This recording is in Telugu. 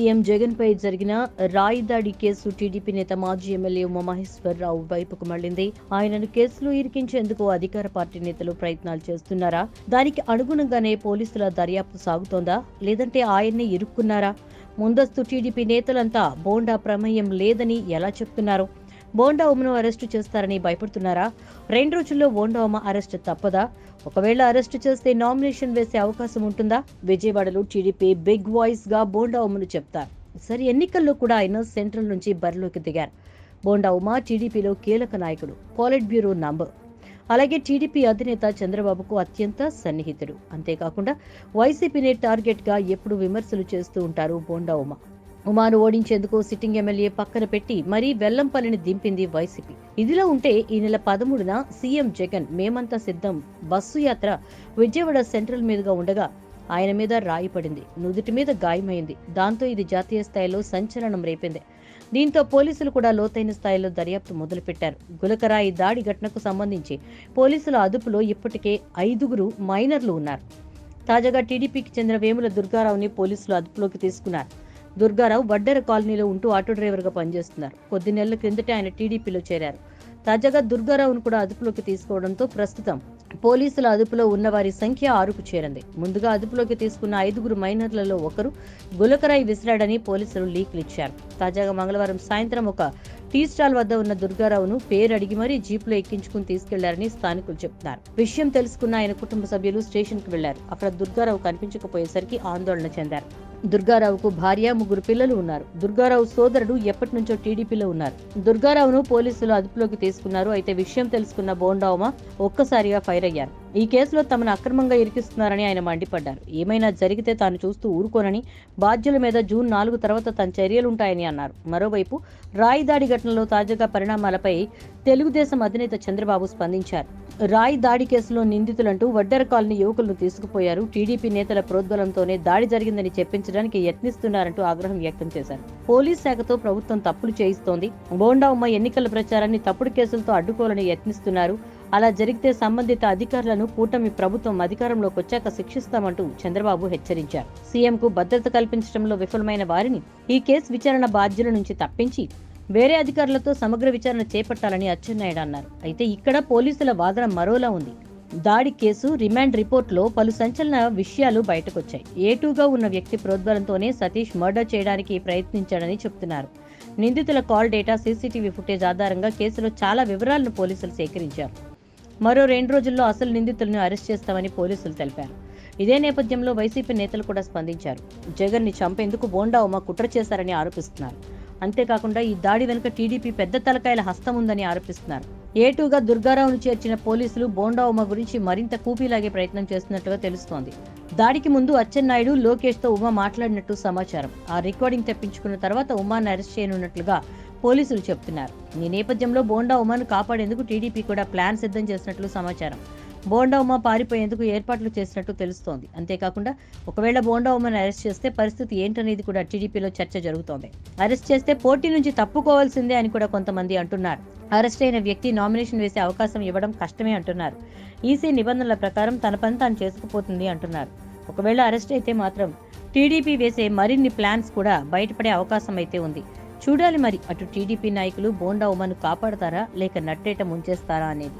సీఎం జగన్పై జరిగిన రాయి దాడి కేసు టీడీపీ నేత మాజీ ఎమ్మెల్యే ఉమామహేశ్వరరావు వైపుకు మళ్ళింది. ఆయనను కేసులో ఇరికించేందుకు అధికార పార్టీ నేతలు ప్రయత్నాలు చేస్తున్నారా? దానికి అనుగుణంగానే పోలీసుల దర్యాప్తు సాగుతోందా? లేదంటే ఆయన్ని ఇరుక్కున్నారా? ముందస్తు టీడీపీ నేతలంతా బోండా ప్రమేయం లేదని ఎలా చెప్తున్నారు? బోండా ఉమను అరెస్టు చేస్తారని భయపడుతున్నారా? రెండు రోజుల్లో బోండా ఉమ అరెస్టు తప్పదా? ఒకవేళ అరెస్టు చేస్తే నామినేషన్ వేసే అవకాశం ఉంటుందా? విజయవాడలో టీడీపీ బిగ్ వాయిస్గా బోండా ఉమను చెప్తారు. సరి ఎన్నికల్లో కూడా ఆయన సెంట్రల్ నుంచి బరిలోకి దిగారు. బోండా ఉమ టీడీపీలో కీలక నాయకుడు పాలిట్ బ్యూరో నంబర్. అలాగే టీడీపీ అధినేత చంద్రబాబుకు అత్యంత సన్నిహితుడు. అంతేకాకుండా వైసీపీనే టార్గెట్గా ఎప్పుడు విమర్శలు చేస్తూ ఉంటారు బోండా ఉమా ఉమాను ఓడించేందుకు సిట్టింగ్ ఎమ్మెల్యే పక్కన పెట్టి మరీ వెల్లంపల్లిని దింపింది వైసీపీ. ఇదిలా ఉంటే ఈ నెల పదమూడున సీఎం జగన్ మేమంతా సిద్ధం. బస్సు యాత్ర విజయవాడ సెంట్రల్ మీదుగా ఉండగా ఆయన మీద రాయి పడింది. నుదుటి మీద గాయమైంది. దాంతో ఇది జాతీయ స్థాయిలో సంచలనం రేపింది. దీంతో పోలీసులు కూడా లోతైన స్థాయిలో దర్యాప్తు మొదలుపెట్టారు. గులకరాయి దాడి ఘటనకు సంబంధించి పోలీసుల అదుపులో ఇప్పటికే ఐదుగురు మైనర్లు ఉన్నారు. తాజాగా టీడీపీకి చెందిన వేముల దుర్గారావుని పోలీసులు అదుపులోకి తీసుకున్నారు. దుర్గారావు వడ్డెర కాలనీలో ఉంటూ ఆటో డ్రైవర్గా పనిచేస్తున్నారు. కొద్ది నెలల క్రిందటే ఆయన టీడీపీలో చేరారు. తాజాగా దుర్గారావును కూడా అదుపులోకి తీసుకోవడంతో ప్రస్తుతం పోలీసుల అదుపులో ఉన్న వారి సంఖ్య ఆరుకు చేరింది. ముందుగా అదుపులోకి తీసుకున్న ఐదుగురు మైనర్లలో ఒకరు గులకరాయి విసిరాడని పోలీసులు లీకులు ఇచ్చారు. తాజాగా మంగళవారం సాయంత్రం ఒక టీ స్టాల్ వద్ద ఉన్న దుర్గారావును పేరు అడిగి మరీ జీపులో ఎక్కించుకుని తీసుకెళ్ళారని స్థానికులు చెబుతున్నారు. విషయం తెలుసుకున్న ఆయన కుటుంబ సభ్యులు స్టేషన్కు వెళ్ళారు. అక్కడ దుర్గారావు కనిపించకపోయేసరికి ఆందోళన చెందారు. దుర్గారావుకు భార్య ముగ్గురు పిల్లలు ఉన్నారు. దుర్గారావు సోదరుడు ఎప్పటి నుంచో టీడీపీలో ఉన్నారు. దుర్గారావును పోలీసులు అదుపులోకి తీసుకున్నారు. అయితే విషయం తెలుసుకున్న బోండావమ ఒక్కసారిగా ఫైర్ అయ్యారు. ఈ కేసులో తమను అక్రమంగా ఇరికిస్తున్నారని ఆయన మండిపడ్డారు. ఏమైనా జరిగితే తాను చూస్తూ ఊరుకోనని బాధ్యుల మీద జూన్ నాలుగు తర్వాత తన చర్యలుంటాయని అన్నారు. మరోవైపు రాయిదాడి ఘటనలో తాజాగా పరిణామాలపై తెలుగుదేశం అధినేత చంద్రబాబు స్పందించారు. రాయ్ దాడి కేసులో నిందితులంటూ వడ్డెర కాలనీ యువకులను తీసుకుపోయారు. టీడీపీ నేతల ప్రోద్బలంతోనే దాడి జరిగిందని చెప్పించడానికి యత్నిస్తున్నారంటూ ఆగ్రహం వ్యక్తం చేశారు. పోలీస్ శాఖతో ప్రభుత్వం తప్పులు చేయిస్తోంది. బోండా ఉమ్మ ఎన్నికల ప్రచారాన్ని తప్పుడు కేసులతో అడ్డుకోవాలని యత్నిస్తున్నారు. అలా జరిగితే సంబంధిత అధికారులను కూటమి ప్రభుత్వం అధికారంలోకి వచ్చాక శిక్షిస్తామంటూ చంద్రబాబు హెచ్చరించారు. సీఎంకు భద్రత కల్పించడంలో విఫలమైన వారిని ఈ కేసు విచారణ బాధ్యుల నుంచి తప్పించి వేరే అధికారులతో సమగ్ర విచారణ చేపట్టాలని అచ్చెన్నాయుడు అన్నారు. అయితే ఇక్కడ పోలీసుల వాదన మరోలా ఉంది. దాడి కేసు రిమాండ్ రిపోర్ట్లో పలు సంచలన విషయాలు బయటకొచ్చాయి. ఏటూగా ఉన్న వ్యక్తి ప్రోద్బలంతోనే సతీష్ మర్డర్ చేయడానికి ప్రయత్నించాడని చెప్తున్నారు. నిందితుల కాల్ డేటా సీసీటీవీ ఫుటేజ్ ఆధారంగా కేసులో చాలా వివరాలను పోలీసులు సేకరించారు. మరో రెండు రోజుల్లో అసలు నిందితులను అరెస్ట్ చేస్తామని పోలీసులు తెలిపారు. ఇదే నేపథ్యంలో వైసీపీ నేతలు కూడా స్పందించారు. జగన్ని చంపేందుకు బోండా ఉమ కుట్ర చేశారని ఆరోపిస్తున్నారు. అంతేకాకుండా ఈ దాడి వెనుక టీడీపీ పెద్ద తలకాయల హస్తం ఉందని ఆరోపిస్తున్నారు. ఏటూగా దుర్గారావును చేర్చిన పోలీసులు బోండా ఉమ గురించి మరింత కూపీలాగే ప్రయత్నం చేస్తున్నట్లుగా తెలుస్తోంది. దాడికి ముందు అచ్చెన్నాయుడు లోకేష్తో ఉమా ఉమ మాట్లాడినట్టు సమాచారం. ఆ రికార్డింగ్ తెప్పించుకున్న తర్వాత ఉమాను అరెస్ట్ చేయనున్నట్లుగా పోలీసులు చెప్తున్నారు ఈ నేపథ్యంలో బోండా ఉమాను కాపాడేందుకు టీడీపీ కూడా ప్లాన్ సిద్ధం చేసినట్లు సమాచారం. బోండా పారిపోయేందుకు ఏర్పాట్లు చేసినట్టు తెలుస్తోంది. అంతేకాకుండా ఒకవేళ బోండా అరెస్ట్ చేస్తే పరిస్థితి ఏంటనేది కూడా టీడీపీలో చర్చ జరుగుతోంది. అరెస్ట్ చేస్తే పోటీ నుంచి తప్పుకోవాల్సిందే అని కూడా కొంతమంది అంటున్నారు. అరెస్ట్ అయిన వ్యక్తి నామినేషన్ వేసే అవకాశం ఇవ్వడం కష్టమే అంటున్నారు. ఈసీ నిబంధనల ప్రకారం తన పని తాను చేసుకుపోతుంది అంటున్నారు. ఒకవేళ అరెస్ట్ అయితే మాత్రం టీడీపీ వేసే మరిన్ని ప్లాన్స్ కూడా బయటపడే అవకాశం అయితే ఉంది. చూడాలి మరి అటు టీడీపీ నాయకులు బోండా ఉమను కాపాడతారా లేక నట్టేట ముంచేస్తారా అనేది.